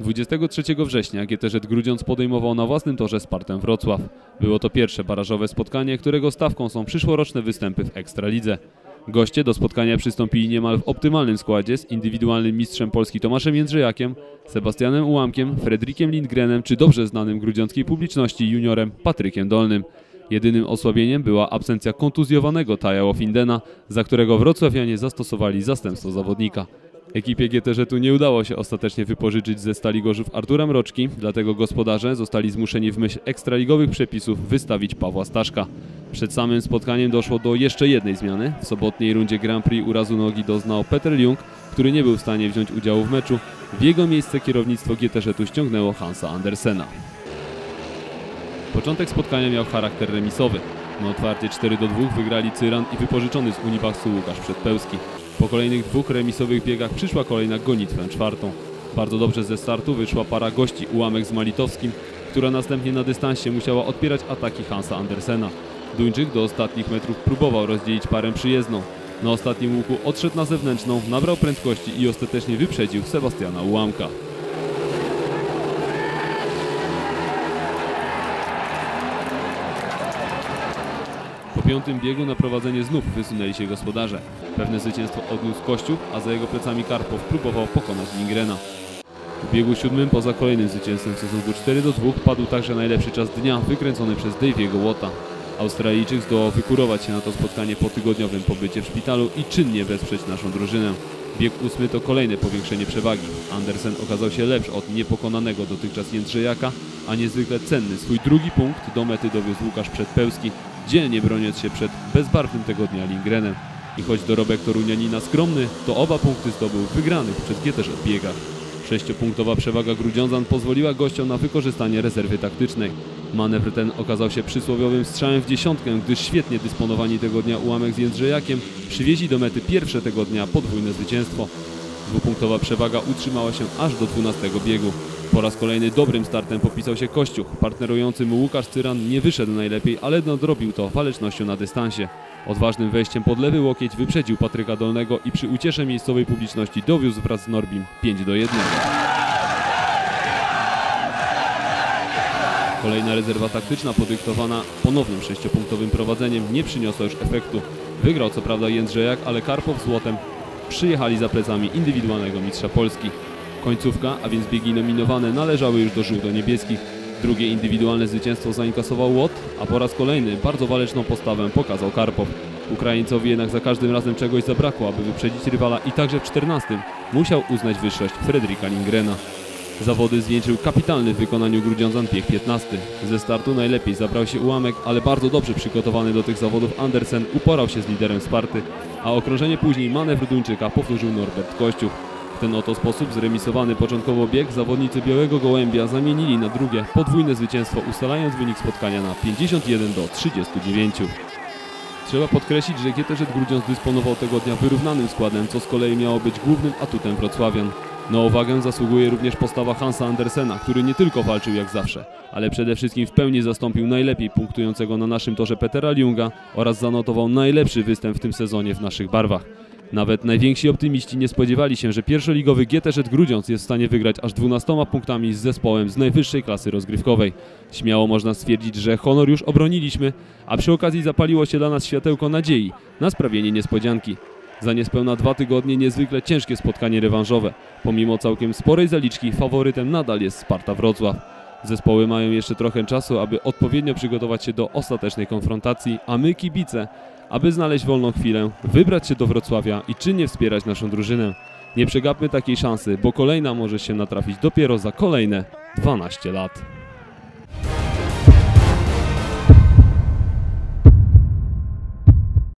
23 września GTZ Grudziądz podejmował na własnym torze Spartę Wrocław. Było to pierwsze barażowe spotkanie, którego stawką są przyszłoroczne występy w Ekstralidze. Goście do spotkania przystąpili niemal w optymalnym składzie z indywidualnym mistrzem Polski Tomaszem Jędrzejakiem, Sebastianem Ułamkiem, Fredrikiem Lindgrenem czy dobrze znanym grudziąckiej publiczności juniorem Patrykiem Dolnym. Jedynym osłabieniem była absencja kontuzjowanego Taja Findena, za którego wrocławianie zastosowali zastępstwo zawodnika. Ekipie GTZ-u nie udało się ostatecznie wypożyczyć ze Stali Gorzów Artura Mroczki, dlatego gospodarze zostali zmuszeni w myśl ekstraligowych przepisów wystawić Pawła Staszka. Przed samym spotkaniem doszło do jeszcze jednej zmiany. W sobotniej rundzie Grand Prix urazu nogi doznał Peter Jung, który nie był w stanie wziąć udziału w meczu. W jego miejsce kierownictwo GTZ-u ściągnęło Hansa Andersena. Początek spotkania miał charakter remisowy. Na otwarcie 4 do 2 wygrali Cyran i wypożyczony z Unibaksu Łukasz Przedpełski. Po kolejnych dwóch remisowych biegach przyszła kolejna gonitwę czwartą. Bardzo dobrze ze startu wyszła para gości Ułamek z Malitowskim, która następnie na dystansie musiała odpierać ataki Hansa Andersena. Duńczyk do ostatnich metrów próbował rozdzielić parę przyjezdną. Na ostatnim łuku odszedł na zewnętrzną, nabrał prędkości i ostatecznie wyprzedził Sebastiana Ułamka. Piątym biegu na prowadzenie znów wysunęli się gospodarze. Pewne zwycięstwo odniósł Kościół, a za jego plecami Karpow próbował pokonać Lingrena. W biegu siódmym poza kolejnym zwycięstwem w stosunku 4 do 2 padł także najlepszy czas dnia wykręcony przez Daviego Łota. Australijczyk zdołał wykurować się na to spotkanie po tygodniowym pobycie w szpitalu i czynnie wesprzeć naszą drużynę. Bieg ósmy to kolejne powiększenie przewagi. Andersen okazał się lepszy od niepokonanego dotychczas Jędrzejaka, a niezwykle cenny swój drugi punkt do mety dowiózł Łukasz Przedpełski, dzielnie broniąc się przed bezbarwnym tego dnia Lindgrenem. I choć dorobek Torunianina skromny, to oba punkty zdobył wygranych przez GTZ biegach. Sześciopunktowa przewaga Grudziądzan pozwoliła gościom na wykorzystanie rezerwy taktycznej. Manewr ten okazał się przysłowiowym strzałem w dziesiątkę, gdyż świetnie dysponowani tego dnia ułamek z Jędrzejakiem przywieźli do mety pierwsze tego dnia podwójne zwycięstwo. Dwupunktowa przewaga utrzymała się aż do 12 biegu. Po raz kolejny dobrym startem popisał się Kościuch. Partnerujący mu Łukasz Cyran nie wyszedł najlepiej, ale nadrobił to walecznością na dystansie. Odważnym wejściem pod lewy łokieć wyprzedził Patryka Dolnego i przy uciesze miejscowej publiczności dowiózł wraz z Norbim 5 do 1. Kolejna rezerwa taktyczna podyktowana ponownym sześciopunktowym prowadzeniem nie przyniosła już efektu. Wygrał co prawda Jędrzejak, ale Karpow z Łotem przyjechali za plecami indywidualnego mistrza Polski. Końcówka, a więc biegi nominowane należały już do żółto-niebieskich. Drugie indywidualne zwycięstwo zainkasował Łot, a po raz kolejny bardzo waleczną postawę pokazał Karpow. Ukraińcowi jednak za każdym razem czegoś zabrakło, aby wyprzedzić rywala i także w 14 musiał uznać wyższość Fredrika Lingrena. Zawody zwieńczył kapitalny w wykonaniu Grudziądzan bieg 15. Ze startu najlepiej zabrał się ułamek, ale bardzo dobrze przygotowany do tych zawodów Andersen uporał się z liderem Sparty, a okrążenie później manewr Duńczyka powtórzył Norbert Kościuch. Ten oto sposób zremisowany początkowo bieg zawodnicy Białego Gołębia zamienili na drugie podwójne zwycięstwo ustalając wynik spotkania na 51 do 39. Trzeba podkreślić, że GTZ Grudziądz dysponował tego dnia wyrównanym składem, co z kolei miało być głównym atutem wrocławian. Na uwagę zasługuje również postawa Hansa Andersena, który nie tylko walczył jak zawsze, ale przede wszystkim w pełni zastąpił najlepiej punktującego na naszym torze Petera Ljunga oraz zanotował najlepszy występ w tym sezonie w naszych barwach. Nawet najwięksi optymiści nie spodziewali się, że pierwszoligowy GTZ Grudziądz jest w stanie wygrać aż 12 punktami z zespołem z najwyższej klasy rozgrywkowej. Śmiało można stwierdzić, że honor już obroniliśmy, a przy okazji zapaliło się dla nas światełko nadziei na sprawienie niespodzianki. Za niespełna dwa tygodnie niezwykle ciężkie spotkanie rewanżowe. Pomimo całkiem sporej zaliczki faworytem nadal jest Sparta Wrocław. Zespoły mają jeszcze trochę czasu, aby odpowiednio przygotować się do ostatecznej konfrontacji, a my kibice, aby znaleźć wolną chwilę, wybrać się do Wrocławia i czynnie wspierać naszą drużynę. Nie przegapmy takiej szansy, bo kolejna może się natrafić dopiero za kolejne 12 lat.